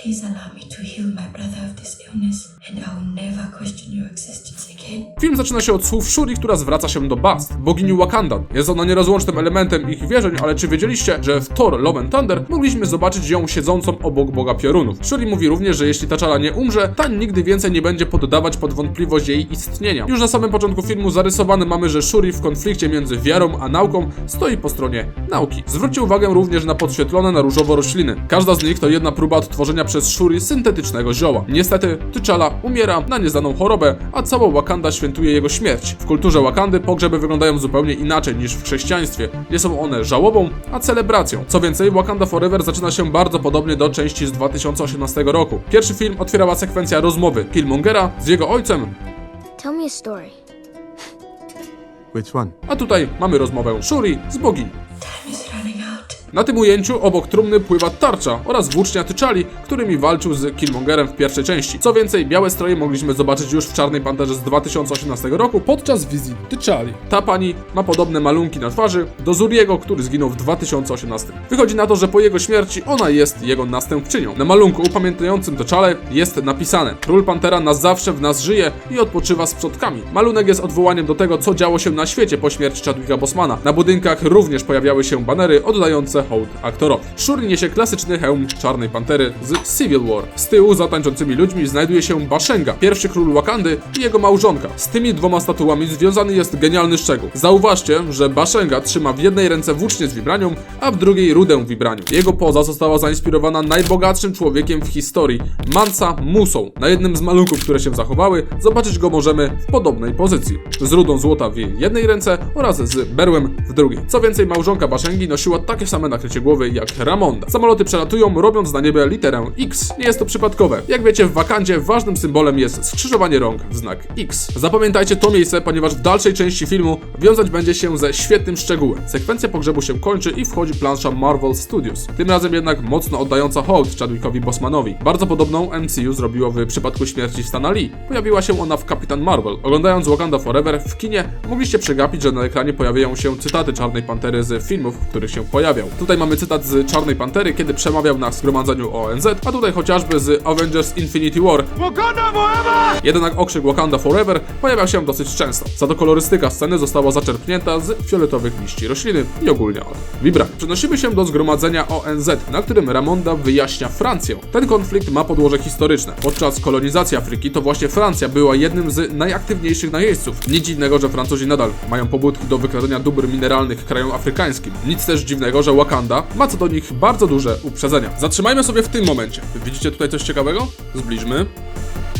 Please allow me to heal my brother of this illness, and I will never question your existence. Film zaczyna się od słów Shuri, która zwraca się do Bast, bogini Wakandan. Jest ona nierozłącznym elementem ich wierzeń, ale czy wiedzieliście, że w Thor Love and Thunder mogliśmy zobaczyć ją siedzącą obok boga piorunów? Shuri mówi również, że jeśli T'Challa nie umrze, ta nigdy więcej nie będzie poddawać pod wątpliwość jej istnienia. Już na samym początku filmu zarysowane mamy, że Shuri w konflikcie między wiarą a nauką stoi po stronie nauki. Zwróćcie uwagę również na podświetlone na różowo rośliny. Każda z nich to jedna próba odtworzenia przez Shuri syntetycznego zioła. Niestety, T'Challa umiera na nieznaną chorobę, a cała Wakanda świętuje jego śmierć. W kulturze Wakandy pogrzeby wyglądają zupełnie inaczej niż w chrześcijaństwie. Nie są one żałobą, a celebracją. Co więcej, Wakanda Forever zaczyna się bardzo podobnie do części z 2018 roku. Pierwszy film otwierała sekwencja rozmowy Killmongera z jego ojcem, Tell me a story. Which one? a tutaj mamy rozmowę Shuri z bogini. Na tym ujęciu obok trumny pływa tarcza oraz włócznia T'Challi, którymi walczył z Killmongerem w pierwszej części. Co więcej, białe stroje mogliśmy zobaczyć już w Czarnej Panterze z 2018 roku podczas wizji T'Challi. Ta pani ma podobne malunki na twarzy do Zuriego, który zginął w 2018. Wychodzi na to, że po jego śmierci ona jest jego następczynią. Na malunku upamiętniającym T'Challę jest napisane Król Pantera na zawsze w nas żyje i odpoczywa z przodkami. Malunek jest odwołaniem do tego, co działo się na świecie po śmierci Chadwicka Bosmana. Na budynkach również pojawiały się banery oddające hołd aktorowi. Shuri niesie klasyczny hełm Czarnej Pantery z Civil War. Z tyłu za tańczącymi ludźmi znajduje się Bashenga, pierwszy król Wakandy i jego małżonka. Z tymi dwoma statuami związany jest genialny szczegół. Zauważcie, że Bashenga trzyma w jednej ręce włócznię z wibranium, a w drugiej rudę wibraniu. Jego poza została zainspirowana najbogatszym człowiekiem w historii, Mansa Musą. Na jednym z malunków, które się zachowały, zobaczyć go możemy w podobnej pozycji. Z rudą złota w jednej ręce oraz z berłem w drugiej. Co więcej, małżonka Bashengi nosiła takie same nakrycie głowy jak Ramonda. Samoloty przelatują, robiąc na niebie literę X. Nie jest to przypadkowe. Jak wiecie, w Wakandzie ważnym symbolem jest skrzyżowanie rąk w znak X. Zapamiętajcie to miejsce, ponieważ w dalszej części filmu wiązać będzie się ze świetnym szczegółem. Sekwencja pogrzebu się kończy i wchodzi plansza Marvel Studios. Tym razem jednak mocno oddająca hołd Chadwickowi Bosmanowi. Bardzo podobną MCU zrobiło w przypadku śmierci Stana Lee. Pojawiła się ona w Kapitan Marvel. Oglądając Wakanda Forever w kinie, mogliście przegapić, że na ekranie pojawiają się cytaty Czarnej Pantery z filmów, w których się pojawiał. Tutaj mamy cytat z Czarnej Pantery, kiedy przemawiał na zgromadzeniu ONZ, a tutaj chociażby z Avengers Infinity War. Jednak okrzyk Wakanda Forever pojawiał się dosyć często. Za to kolorystyka sceny została zaczerpnięta z fioletowych liści rośliny i ogólnie od wibrań. Przenosimy się do zgromadzenia ONZ, na którym Ramonda wyjaśnia Francję. Ten konflikt ma podłoże historyczne. Podczas kolonizacji Afryki to właśnie Francja była jednym z najaktywniejszych najeźdźców. Nic dziwnego, że Francuzi nadal mają pobudki do wykradania dóbr mineralnych krajom afrykańskim. Nic też dziwnego, że Wakanda ma co do nich bardzo duże uprzedzenia. Zatrzymajmy sobie w tym momencie. Widzicie tutaj coś ciekawego? Zbliżmy.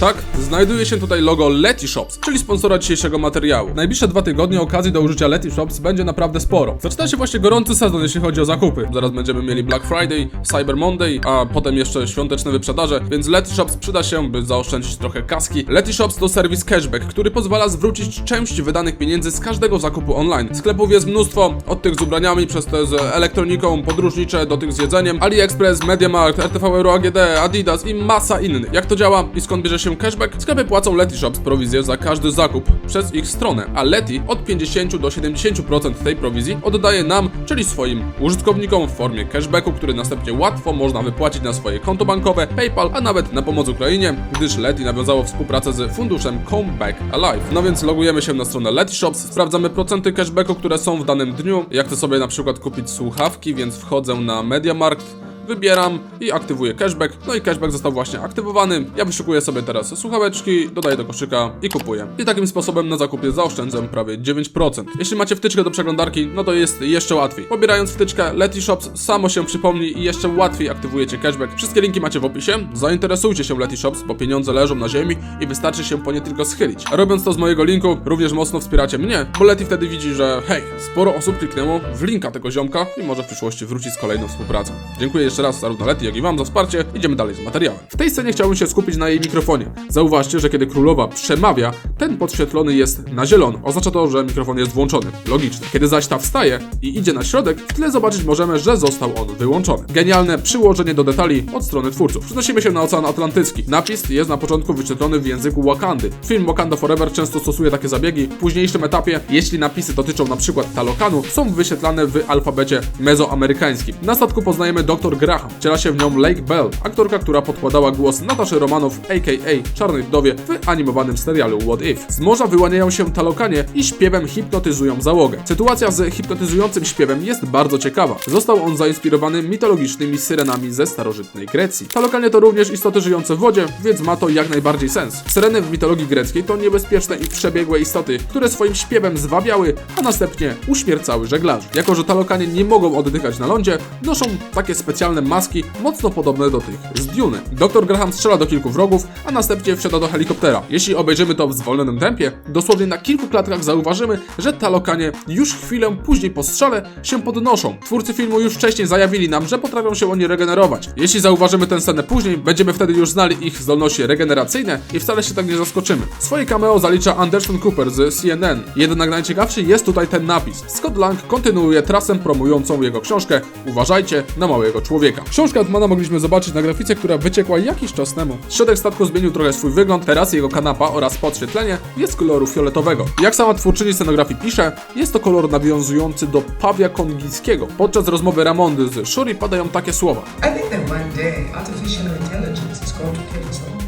Tak, znajduje się tutaj logo Letty Shops, czyli sponsora dzisiejszego materiału. Najbliższe dwa tygodnie okazji do użycia Letty Shops będzie naprawdę sporo. Zaczyna się właśnie gorący sezon, jeśli chodzi o zakupy. Zaraz będziemy mieli Black Friday, Cyber Monday, a potem jeszcze świąteczne wyprzedaże, więc Letty Shops przyda się, by zaoszczędzić trochę kaski. Letty Shops to serwis cashback, który pozwala zwrócić część wydanych pieniędzy z każdego zakupu online. Sklepów jest mnóstwo, od tych z ubraniami, przez te z elektroniką, podróżnicze, do tych z jedzeniem, AliExpress, MediaMarkt, RTV Euro AGD, Adidas i masa innych. Jak to działa i skąd bierze się cashback? Sklepy płacą Letty Shops prowizję za każdy zakup przez ich stronę, a Letty od 50 do 70% tej prowizji oddaje nam, czyli swoim użytkownikom w formie cashbacku, który następnie łatwo można wypłacić na swoje konto bankowe, PayPal, a nawet na pomoc Ukrainie, gdyż Letty nawiązało współpracę z funduszem Comeback Alive. No więc logujemy się na stronę Letty Shops, sprawdzamy procenty cashbacku, które są w danym dniu. Ja chcę sobie na przykład kupić słuchawki, więc wchodzę na MediaMarkt, wybieram i aktywuję cashback. No i cashback został właśnie aktywowany. Ja wyszukuję sobie teraz słuchaweczki, dodaję do koszyka i kupuję. I takim sposobem na zakupie zaoszczędzam prawie 9%. Jeśli macie wtyczkę do przeglądarki, no to jest jeszcze łatwiej. Pobierając wtyczkę Letty Shops, samo się przypomni i jeszcze łatwiej aktywujecie cashback. Wszystkie linki macie w opisie. Zainteresujcie się Letty Shops, bo pieniądze leżą na ziemi i wystarczy się po nie tylko schylić. Robiąc to z mojego linku, również mocno wspieracie mnie, bo Letty wtedy widzi, że hej, sporo osób kliknęło w linka tego ziomka i może w przyszłości wrócić z kolejną współpracą. Dziękuję jeszcze raz zarówno Letty, jak i Wam za wsparcie. Idziemy dalej z materiałem. W tej scenie chciałbym się skupić na jej mikrofonie. Zauważcie, że kiedy królowa przemawia, ten podświetlony jest na zielono. Oznacza to, że mikrofon jest włączony. Logiczne. Kiedy zaś ta wstaje i idzie na środek, w tle zobaczyć możemy, że został on wyłączony. Genialne przyłożenie do detali od strony twórców. Przenosimy się na Ocean Atlantycki. Napis jest na początku wyświetlony w języku Wakandy. Film Wakanda Forever często stosuje takie zabiegi. W późniejszym etapie, jeśli napisy dotyczą na przykład Talokanu, są wyświetlane w alfabecie mezoamerykańskim. Na statku poznajemy dr Graham. Wciela się w nią Lake Bell, aktorka, która podkładała głos Nataszy Romanow, a.k.a. Czarnej Wdowie w animowanym serialu What If. Z morza wyłaniają się talokanie i śpiewem hipnotyzują załogę. Sytuacja z hipnotyzującym śpiewem jest bardzo ciekawa. Został on zainspirowany mitologicznymi syrenami ze starożytnej Grecji. Talokanie to również istoty żyjące w wodzie, więc ma to jak najbardziej sens. Syreny w mitologii greckiej to niebezpieczne i przebiegłe istoty, które swoim śpiewem zwabiały, a następnie uśmiercały żeglarzy. Jako, że talokanie nie mogą oddychać na lądzie, noszą takie specjalne maski, mocno podobne do tych z Duny. Dr. Graham strzela do kilku wrogów, a następnie wsiada do helikoptera. Jeśli obejrzymy to w zwolnionym tempie, dosłownie na kilku klatkach zauważymy, że talokanie już chwilę później po strzale się podnoszą. Twórcy filmu już wcześniej zajawili nam, że potrafią się oni regenerować. Jeśli zauważymy tę scenę później, będziemy wtedy już znali ich zdolności regeneracyjne i wcale się tak nie zaskoczymy. Swoje cameo zalicza Anderson Cooper z CNN. Jednak najciekawszy jest tutaj ten napis. Scott Lang kontynuuje trasę promującą jego książkę Uważajcie na małego człowieka. Książkę Altmana mogliśmy zobaczyć na grafice, która wyciekła jakiś czas temu. Środek statku zmienił trochę swój wygląd, teraz jego kanapa oraz podświetlenie jest koloru fioletowego. Jak sama twórczyni scenografii pisze, jest to kolor nawiązujący do pawia kongijskiego. Podczas rozmowy Ramondy z Shuri padają takie słowa. I think that one day artificial intelligence is going to us all.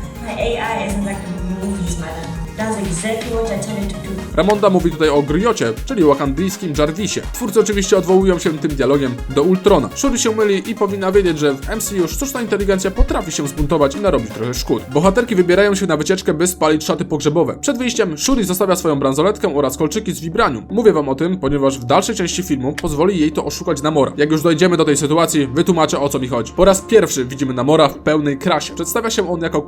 AI isn't like the movies, do. Ramonda mówi tutaj o Griocie, czyli wakandyjskim Jarvisie. Twórcy oczywiście odwołują się tym dialogiem do Ultrona. Shuri się myli i powinna wiedzieć, że w MCU sztuczna inteligencja potrafi się zbuntować i narobić trochę szkód. Bohaterki wybierają się na wycieczkę, by spalić szaty pogrzebowe. Przed wyjściem Shuri zostawia swoją bransoletkę oraz kolczyki z vibranium. Mówię wam o tym, ponieważ w dalszej części filmu pozwoli jej to oszukać Namora. Jak już dojdziemy do tej sytuacji, wytłumaczę o co mi chodzi. Po raz pierwszy widzimy Namora w pełnej krasie. Przedstawia się on jako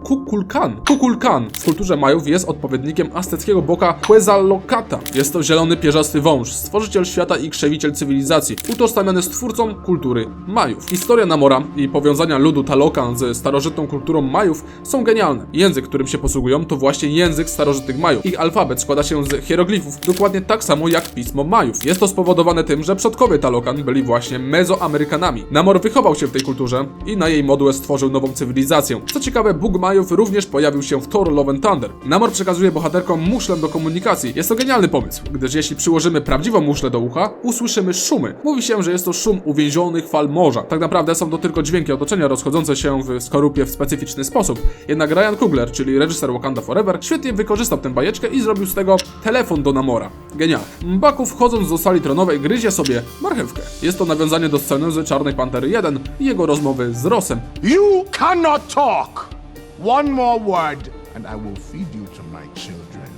Kukulkan. Kukulkan w kulturze Majów jest odpowiednikiem azteckiego boka Quetzalcoatla. Jest to zielony pierzasty wąż, stworzyciel świata i krzewiciel cywilizacji, utożsamiany z twórcą kultury Majów. Historia Namora i powiązania ludu Talokan ze starożytną kulturą Majów są genialne. Język, którym się posługują, to właśnie język starożytnych Majów. Ich alfabet składa się z hieroglifów, dokładnie tak samo jak pismo Majów. Jest to spowodowane tym, że przodkowie Talokan byli właśnie Mezoamerykanami. Namor wychował się w tej kulturze i na jej modłę stworzył nową cywilizację. Co ciekawe, Bóg Majów również pojawił się w Thor Love and Thunder. Namor przekazuje bohaterkom muszlę do komunikacji. Jest to genialny pomysł, gdyż jeśli przyłożymy prawdziwą muszlę do ucha, usłyszymy szumy. Mówi się, że jest to szum uwięzionych fal morza. Tak naprawdę są to tylko dźwięki otoczenia rozchodzące się w skorupie w specyficzny sposób. Jednak Ryan Coogler, czyli reżyser Wakanda Forever, świetnie wykorzystał tę bajeczkę i zrobił z tego telefon do Namora. Genialnie. Mbaku wchodząc do sali tronowej gryzie sobie marchewkę. Jest to nawiązanie do sceny z Czarnej Pantery 1 i jego rozmowy z Rossem. You cannot talk. One more word, and I will feed you to my children.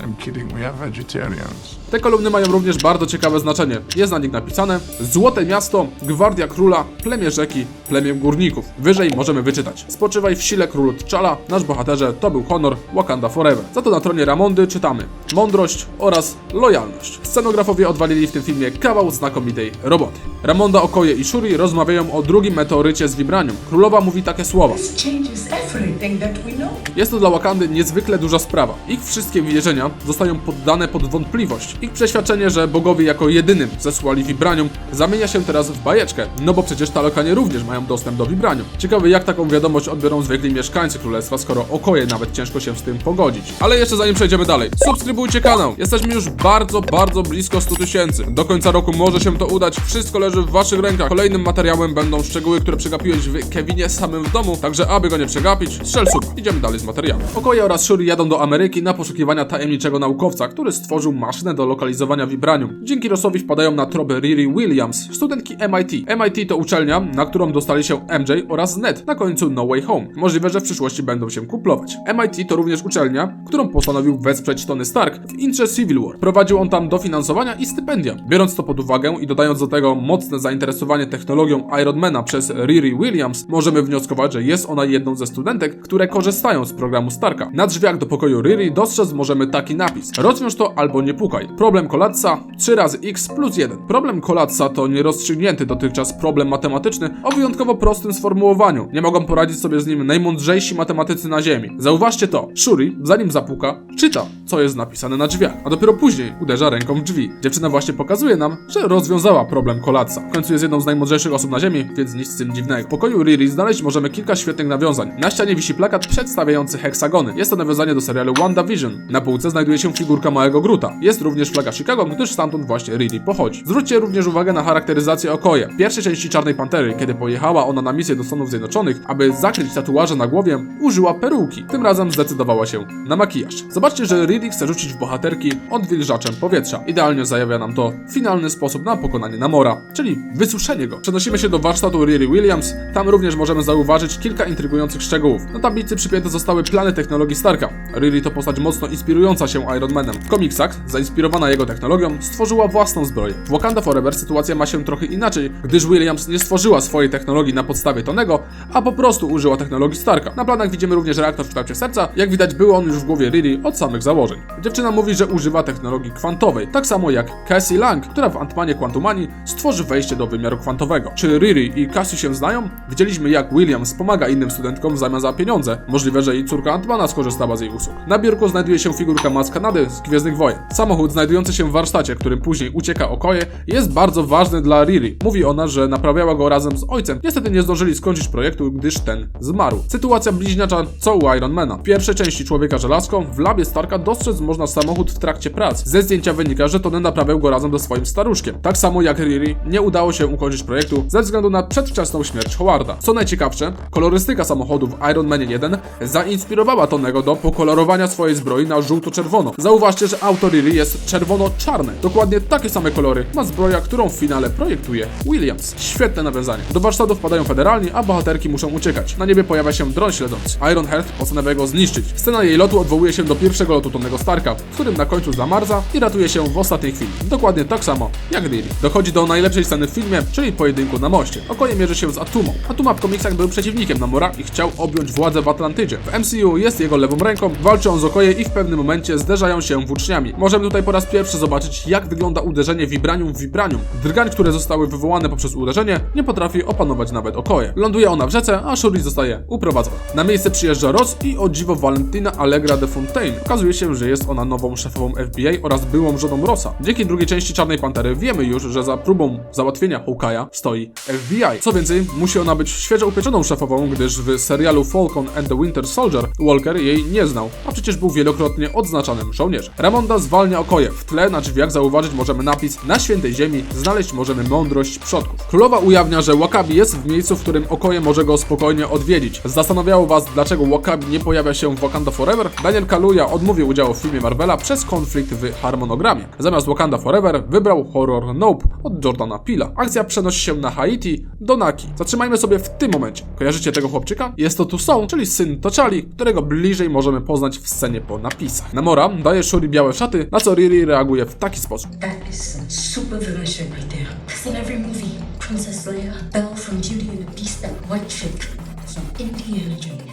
I'm kidding, we are vegetarians. Te kolumny mają również bardzo ciekawe znaczenie. Jest na nich napisane Złote miasto, gwardia króla, plemię rzeki, plemię górników. Wyżej możemy wyczytać Spoczywaj w sile królu T'Challa, nasz bohaterze to był honor Wakanda Forever. Za to na tronie Ramondy czytamy mądrość oraz lojalność. Scenografowie odwalili w tym filmie kawał znakomitej roboty. Ramonda, Okoje i Shuri rozmawiają o drugim meteorycie z Vibranium. Królowa mówi takie słowa. Jest to dla Wakandy niezwykle duża sprawa. Ich wszystkie wierzenia zostają poddane pod wątpliwość. Ich przeświadczenie, że bogowie jako jedynym zesłali Vibranium, zamienia się teraz w bajeczkę, no bo przecież Talokanie również mają dostęp do Vibranium. Ciekawe jak taką wiadomość odbiorą zwykli mieszkańcy królestwa, skoro okoje nawet ciężko się z tym pogodzić. Ale jeszcze zanim przejdziemy dalej, subskrybujcie kanał. Jesteśmy już bardzo, bardzo blisko 100 tysięcy. Do końca roku może się to udać, wszystko leży w waszych rękach. Kolejnym materiałem będą szczegóły, które przegapiłeś w Kevinie samym w domu, także aby go nie przegapić, strzel suba. Idziemy dalej z materiałem. Okoje oraz Shuri jadą do Ameryki na poszukiwania tajemniczego naukowca, który stworzył maszynę do lokalizowania vibranium. Dzięki Rossowi wpadają na tropy Riri Williams, studentki MIT. MIT to uczelnia, na którą dostali się MJ oraz Ned na końcu No Way Home. Możliwe, że w przyszłości będą się kuplować. MIT to również uczelnia, którą postanowił wesprzeć Tony Stark w intrze Civil War. Prowadził on tam dofinansowania i stypendia. Biorąc to pod uwagę i dodając do tego mocne zainteresowanie technologią Ironmana przez Riri Williams, możemy wnioskować, że jest ona jedną ze studentek, które korzystają z programu Starka. Na drzwiach do pokoju Riri dostrzec możemy taki napis. Rozwiąż to albo nie pukaj. Problem Kolatsa 3 razy x plus 1. Problem Kolatsa to nierozstrzygnięty dotychczas problem matematyczny o wyjątkowo prostym sformułowaniu. Nie mogą poradzić sobie z nim najmądrzejsi matematycy na Ziemi. Zauważcie to. Shuri, zanim zapuka, czyta. co jest napisane na drzwiach, a dopiero później uderza ręką w drzwi. Dziewczyna właśnie pokazuje nam, że rozwiązała problem kolapsa. W końcu jest jedną z najmądrzejszych osób na ziemi, więc nic z tym dziwnego. W pokoju Riri znaleźć możemy kilka świetnych nawiązań. Na ścianie wisi plakat przedstawiający heksagony. Jest to nawiązanie do serialu WandaVision. Na półce znajduje się figurka małego Gruta. Jest również flaga Chicago, gdyż stamtąd właśnie Riri pochodzi. Zwróćcie również uwagę na charakteryzację Okoje. W pierwszej części Czarnej Pantery, kiedy pojechała ona na misję do Stanów Zjednoczonych, aby zakryć tatuaże na głowie, użyła peruki. Tym razem zdecydowała się na makijaż. Zobaczcie, że Riri chce rzucić w bohaterki odwilżaczem powietrza. Idealnie zajawia nam to finalny sposób na pokonanie Namora, czyli wysuszenie go. Przenosimy się do warsztatu Riri Williams. Tam również możemy zauważyć kilka intrygujących szczegółów. Na tablicy przypięte zostały plany technologii Starka. Riri to postać mocno inspirująca się Iron Manem. W komiksach, zainspirowana jego technologią, stworzyła własną zbroję. W Wakanda Forever sytuacja ma się trochę inaczej, gdyż Williams nie stworzyła swojej technologii na podstawie Tonego, a po prostu użyła technologii Starka. Na planach widzimy również reaktor w kształcie serca, jak widać był on już w głowie Riri od samych założeń. Dziewczyna mówi, że używa technologii kwantowej, tak samo jak Cassie Lang, która w Antmanie Quantumani stworzy wejście do wymiaru kwantowego. Czy Riri i Cassie się znają? Widzieliśmy jak Williams pomaga innym studentkom w zamian za pieniądze. Możliwe, że i córka Antmana skorzystała z jej usług. Na biurku znajduje się figurka Mas Kanady z Gwiezdnych Wojen. Samochód znajdujący się w warsztacie, którym później ucieka Okoje, jest bardzo ważny dla Riri. Mówi ona, że naprawiała go razem z ojcem. Niestety nie zdążyli skończyć projektu, gdyż ten zmarł. Sytuacja bliźniacza co u Ironmana. W pierwszej części Człowieka Żelazko w labie Starka dostrzec można samochód w trakcie prac. Ze zdjęcia wynika, że Tony naprawiał go razem ze swoim staruszkiem. Tak samo jak Riri, nie udało się ukończyć projektu ze względu na przedwczesną śmierć Howarda. Co najciekawsze, kolorystyka samochodów w Iron Manie 1 zainspirowała Tonego do pokolorowania swojej zbroi na żółto-czerwono. Zauważcie, że auto Riri jest czerwono-czarne. Dokładnie takie same kolory ma zbroja, którą w finale projektuje Williams. Świetne nawiązanie. Do warsztatu wpadają federalni, a bohaterki muszą uciekać. Na niebie pojawia się dron śledzący. Ironheart postanawia go zniszczyć. Scena jej lotu odwołuje się do pierwszego lotu Tonego Starka, w którym na końcu zamarza i ratuje się w ostatniej chwili. Dokładnie tak samo jak Riri. Dochodzi do najlepszej sceny w filmie, czyli pojedynku na moście. Okoje mierzy się z Atumą. Atuma w komiksach był przeciwnikiem Namora i chciał objąć władzę w Atlantydzie. W MCU jest jego lewą ręką, walczy on z Okoje i w pewnym momencie zderzają się włóczniami. Możemy tutaj po raz pierwszy zobaczyć, jak wygląda uderzenie vibranium w vibranium. Drgań, które zostały wywołane poprzez uderzenie, nie potrafi opanować nawet Okoje. Ląduje ona w rzece, a Shuri zostaje uprowadzona. Na miejsce przyjeżdża Ross i o dziwo Valentina Allegra de Fontaine. Okazuje się, że jest ona nową szefową FBI oraz byłą żoną Rossa. Dzięki drugiej części Czarnej Pantery wiemy już, że za próbą załatwienia Hawkeye'a stoi FBI. Co więcej, musi ona być świeżo upieczoną szefową, gdyż w serialu Falcon and the Winter Soldier Walker jej nie znał, a przecież był wielokrotnie odznaczanym żołnierzem. Ramonda zwalnia Okoje. W tle na drzwiach zauważyć możemy napis Na świętej ziemi znaleźć możemy mądrość przodków. Królowa ujawnia, że Wakabi jest w miejscu, w którym Okoje może go spokojnie odwiedzić. Zastanawiało was, dlaczego Wakabi nie pojawia się w Wakanda Forever? Daniel Kaluuya odmówił udziału w filmie Marvela przez konflikt w harmonogramie. Zamiast Wakanda Forever wybrał horror Nope od Jordana Pila. Akcja przenosi się na Haiti do Naki. Zatrzymajmy sobie w tym momencie. Kojarzycie tego chłopczyka? Jest to Toussaint, czyli syn Tochali, którego bliżej możemy poznać w scenie po napisach. Namora daje Shuri białe szaty, na co Riri reaguje w taki sposób. Movie, Princess Leia, Belle Beast, white Indiana Jones.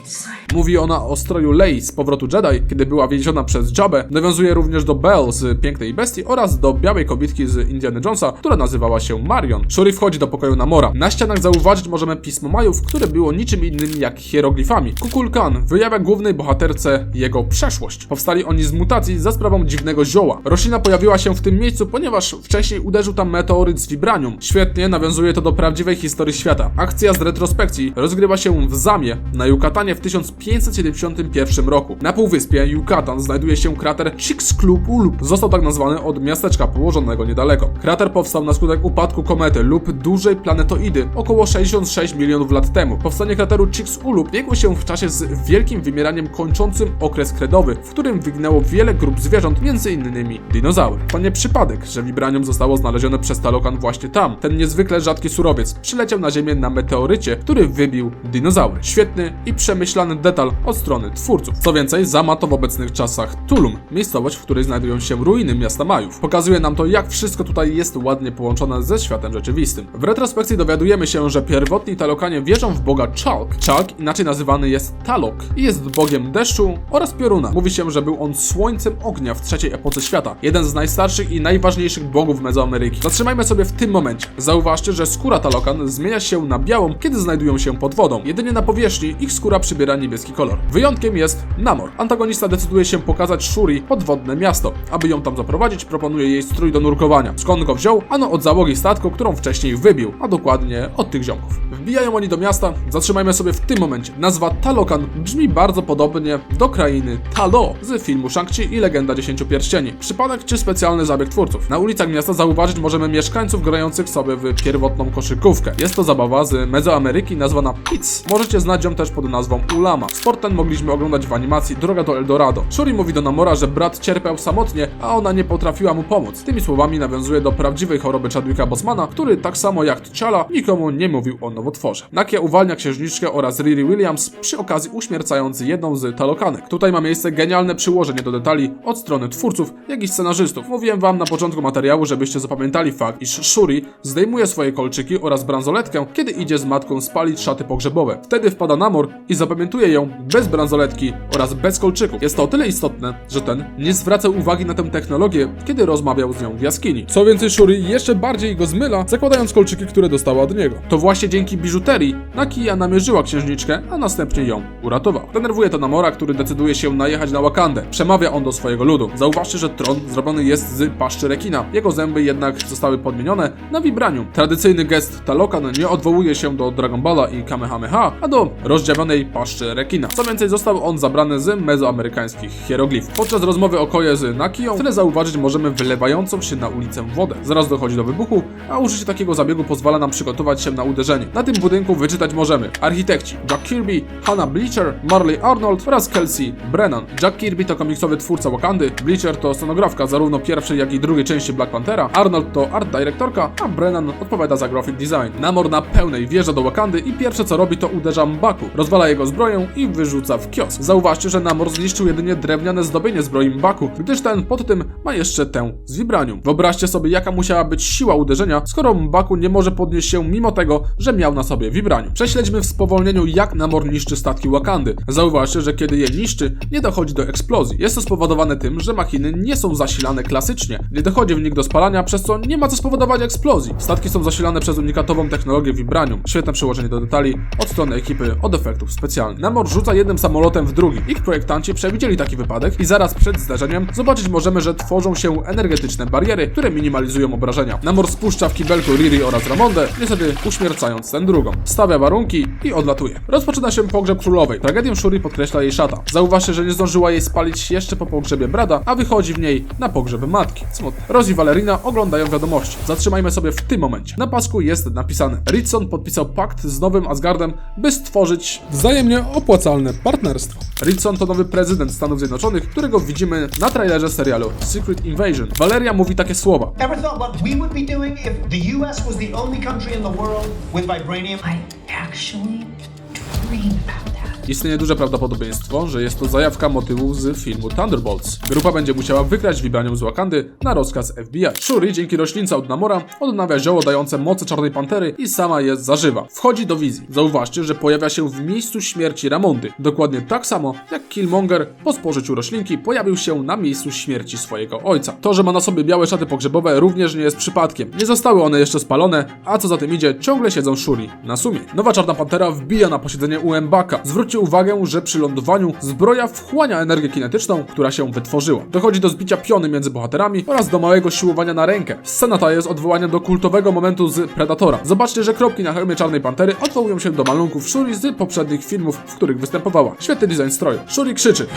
Mówi ona o stroju Lei z powrotu Jedi, kiedy była więziona przez Jabę. Nawiązuje również do Belle z Pięknej Bestii oraz do białej kobietki z Indiana Jonesa, która nazywała się Marion. Shuri wchodzi do pokoju Namora. Na ścianach zauważyć możemy pismo Majów, które było niczym innym jak hieroglifami. Kukulkan wyjawia głównej bohaterce jego przeszłość. Powstali oni z mutacji za sprawą dziwnego zioła. Roślina pojawiła się w tym miejscu, ponieważ wcześniej uderzył tam meteoryt z vibranium. Świetnie nawiązuje to do prawdziwej historii świata. Akcja z retrospekcji rozgrywa się w Zamie, na Yucatanie w 1571 roku. Na półwyspie Yucatan znajduje się krater Chicxulub. Został tak nazwany od miasteczka położonego niedaleko. Krater powstał na skutek upadku komety lub dużej planetoidy około 66 milionów lat temu. Powstanie krateru Chicxulub biegło się w czasie z wielkim wymieraniem kończącym okres kredowy, w którym wyginęło wiele grup zwierząt, m.in. dinozaury. To nie przypadek, że vibranium zostało znalezione przez Talokan właśnie tam. Ten niezwykle rzadki surowiec przyleciał na Ziemię na meteorycie, który wybił dinozaury. Świetny i przemyślany detal od strony twórców. Co więcej, Zama to w obecnych czasach Tulum, miejscowość, w której znajdują się ruiny miasta Majów. Pokazuje nam to, jak wszystko tutaj jest ładnie połączone ze światem rzeczywistym. W retrospekcji dowiadujemy się, że pierwotni Talokanie wierzą w boga Chalk. Chalk inaczej nazywany jest Talok i jest bogiem deszczu oraz pioruna. Mówi się, że był on słońcem ognia w trzeciej epoce świata. Jeden z najstarszych i najważniejszych bogów Mezoameryki. Zatrzymajmy sobie w tym momencie. Zauważcie, że skóra Talokan zmienia się na białą, kiedy znajdują się pod wodą. Jedynie na powierzchni ich skóra przybiera niebieski kolor. Wyjątkiem jest Namor. Antagonista decyduje się pokazać Shuri podwodne miasto. Aby ją tam zaprowadzić, proponuje jej strój do nurkowania. Skąd go wziął? Ano od załogi statku, którą wcześniej wybił, a dokładnie od tych ziomków. Wbijają oni do miasta, zatrzymajmy sobie w tym momencie. Nazwa Talokan brzmi bardzo podobnie do krainy Talo z filmu Shang-Chi i Legenda Dziesięciu Pierścieni. Przypadek czy specjalny zabieg twórców. Na ulicach miasta zauważyć możemy mieszkańców grających sobie w pierwotną koszykówkę. Jest to zabawa z Mezoameryki nazwana Pits. Możecie znać ją też pod nazwą Ulama. Sport ten mogliśmy oglądać w animacji Droga do Eldorado. Shuri mówi do Namora, że brat cierpiał samotnie, a ona nie potrafiła mu pomóc. Tymi słowami nawiązuje do prawdziwej choroby Chadwicka Bosmana, który tak samo jak T'Challa nikomu nie mówił o nowotworze. Nakia uwalnia księżniczkę oraz Riri Williams przy okazji uśmiercając jedną z talokanek. Tutaj ma miejsce genialne przyłożenie do detali od strony twórców, jak i scenarzystów. Mówiłem wam na początku materiału, żebyście zapamiętali fakt, iż Shuri zdejmuje swoje kolczyki oraz bransoletkę, kiedy idzie z matką spalić szaty pogrzebowe. Wtedy wpada Namor i zapamiętuje ją bez bransoletki oraz bez kolczyków. Jest to o tyle istotne, że ten nie zwracał uwagi na tę technologię, kiedy rozmawiał z nią w jaskini. Co więcej, Shuri jeszcze bardziej go zmyla, zakładając kolczyki, które dostała od niego. To właśnie dzięki biżuterii Nakia namierzyła księżniczkę, a następnie ją uratował. Denerwuje to Namora, który decyduje się najechać na Wakandę. Przemawia on do swojego ludu. Zauważcie, że tron zrobiony jest z paszczy rekina. Jego zęby jednak zostały podmienione na vibranium. Tradycyjny gest Talokan nie odwołuje się do Dragon Balla i Kamehameha, a do rozdziawionej paszczy rekina. Co więcej, został on zabrany z mezoamerykańskich hieroglifów. Podczas rozmowy o koje z Nakią, w tle zauważyć możemy wylewającą się na ulicę wodę. Zaraz dochodzi do wybuchu, a użycie takiego zabiegu pozwala nam przygotować się na uderzenie. Na tym budynku wyczytać możemy architekci Jack Kirby, Hannah Bleacher, Marley Arnold oraz Kelsey Brennan. Jack Kirby to komiksowy twórca Wakandy, Bleacher to scenografka zarówno pierwszej jak i drugiej części Black Panthera, Arnold to art dyrektorka, a Brennan odpowiada za graphic design. Namor na pełnej wjeżdża do Wakandy i pierwsze co robi to uderza Mbaku, rozwala jego zbroję i wyrzuca w kiosk. Zauważcie, że Namor zniszczył jedynie drewniane zdobienie zbroi Mbaku, gdyż ten pod tym ma jeszcze tę z vibranium. Wyobraźcie sobie jaka musiała być siła uderzenia, skoro Mbaku nie może podnieść się mimo tego, że miał na sobie vibranium. Prześledźmy w spowolnieniu jak Namor niszczy statki Wakandy. Zauważcie, że kiedy je niszczy, nie dochodzi do eksplozji. Jest to spowodowane tym, że machiny nie są zasilane klasycznie. Nie dochodzi w nich do spalania, przez co nie ma co spowodować eksplozji. Statki są zasilane przez unikatową technologię vibranium. Świetne przełożenie do detali od strony ekipy od efektów specjalnych. Namor rzuca jednym samolotem w drugi. Ich projektanci przewidzieli taki wypadek i zaraz przed zdarzeniem zobaczyć możemy, że tworzą się energetyczne bariery, które minimalizują obrażenia. Namor spuszcza w kibelku Riri oraz Ramondę, niestety uśmiercając ten drugą. Stawia warunki i odlatuje. Rozpoczyna się pogrzeb królowej. Tragedię Shuri podkreśla jej szata. Zauważcie, że nie zdążyła jej spalić jeszcze po pogrzebie brada, a wychodzi w niej na pogrzeb matki. Smutne. Roz i Valerina oglądają wiadomości. Zatrzymajmy sobie w tym momencie. Na pasku jest napisane: Ritson podpisał pakt z nowym Asgardem, by stworzyć Wzajemnie opłacalne partnerstwo. Ritson to nowy prezydent Stanów Zjednoczonych, którego widzimy na trailerze serialu Secret Invasion. Valeria mówi takie słowa. Ever thought what we would be doing if the US was the only country in the world with I actually dream about. Istnieje duże prawdopodobieństwo, że jest to zajawka motywów z filmu Thunderbolts. Grupa będzie musiała wykraść vibranium z Wakandy na rozkaz FBI. Shuri dzięki roślince od Namora odnawia zioło dające moce Czarnej Pantery i sama je zażywa. Wchodzi do wizji. Zauważcie, że pojawia się w miejscu śmierci Ramondy. Dokładnie tak samo jak Killmonger po spożyciu roślinki pojawił się na miejscu śmierci swojego ojca. To, że ma na sobie białe szaty pogrzebowe również nie jest przypadkiem. Nie zostały one jeszcze spalone, a co za tym idzie, ciągle siedzą Shuri na sumie. Nowa Czarna Pantera wbija na posiedzenie u M'Baka. Zwróćcie uwagę, że przy lądowaniu zbroja wchłania energię kinetyczną, która się wytworzyła. Dochodzi do zbicia piony między bohaterami oraz do małego siłowania na rękę. Scena ta jest odwołaniem do kultowego momentu z Predatora. Zobaczcie, że kropki na hełmie Czarnej Pantery odwołują się do malunków Shuri z poprzednich filmów, w których występowała. Świetny design stroju. Shuri krzyczy.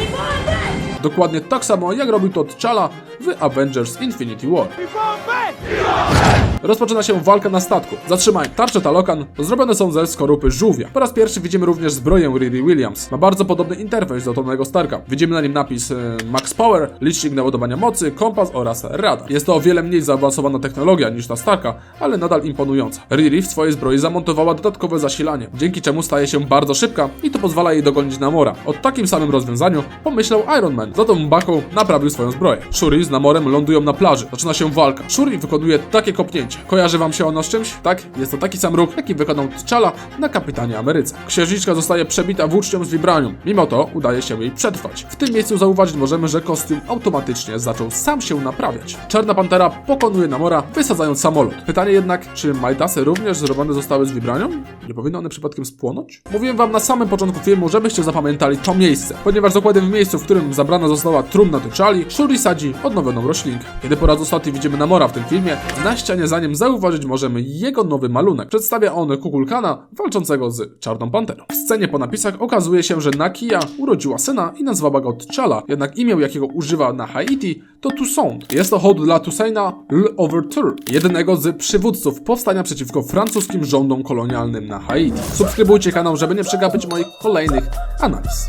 Dokładnie tak samo, jak robił to T'Challa w Avengers Infinity War. Rozpoczyna się walka na statku. Zatrzymaj. Tarcze Talokan zrobione są ze skorupy żółwia. Po raz pierwszy widzimy również zbroję Riri Williams. Ma bardzo podobny interfejs do Tonego Starka. Widzimy na nim napis e, Max Power, licznik naładowania mocy, kompas oraz radar. Jest to o wiele mniej zaawansowana technologia niż ta Starka, ale nadal imponująca. Riri w swojej zbroi zamontowała dodatkowe zasilanie, dzięki czemu staje się bardzo szybka i to pozwala jej dogonić Namora. O takim samym rozwiązaniu pomyślał Iron Man. Za tą M'Baku naprawił swoją zbroję. Shuri z Namorem lądują na plaży. Zaczyna się walka. Shuri wykonuje takie kopnięcie. Kojarzy wam się ono z czymś? Tak? Jest to taki sam ruch, jaki wykonał T'Challa na Kapitanie Ameryce. Księżniczka zostaje przebita włócznią z vibranium. Mimo to udaje się jej przetrwać. W tym miejscu zauważyć możemy, że kostium automatycznie zaczął sam się naprawiać. Czarna Pantera pokonuje Namora, wysadzając samolot. Pytanie jednak, czy Majdasy również zrobione zostały z vibranium? Nie powinny one przypadkiem spłonąć? Mówiłem wam na samym początku filmu, żebyście zapamiętali to miejsce, ponieważ dokładnie w miejscu, w którym zabrana została trumna T'Challi, Shuri sadzi odnowioną roślinkę. Kiedy po raz ostatni widzimy Namora w tym filmie, na ścianie za nim zauważyć możemy jego nowy malunek. Przedstawia on Kukulkana walczącego z Czarną Panterą. W scenie po napisach okazuje się, że Nakia urodziła syna i nazwała go T'Challa, jednak imię jakiego używa na Haiti to Toussaint. Jest to hołd dla Toussainta L'Ouverture, jednego z przywódców powstania przeciwko francuskim rządom kolonialnym na Haiti. Subskrybujcie kanał, żeby nie przegapić moich kolejnych analiz.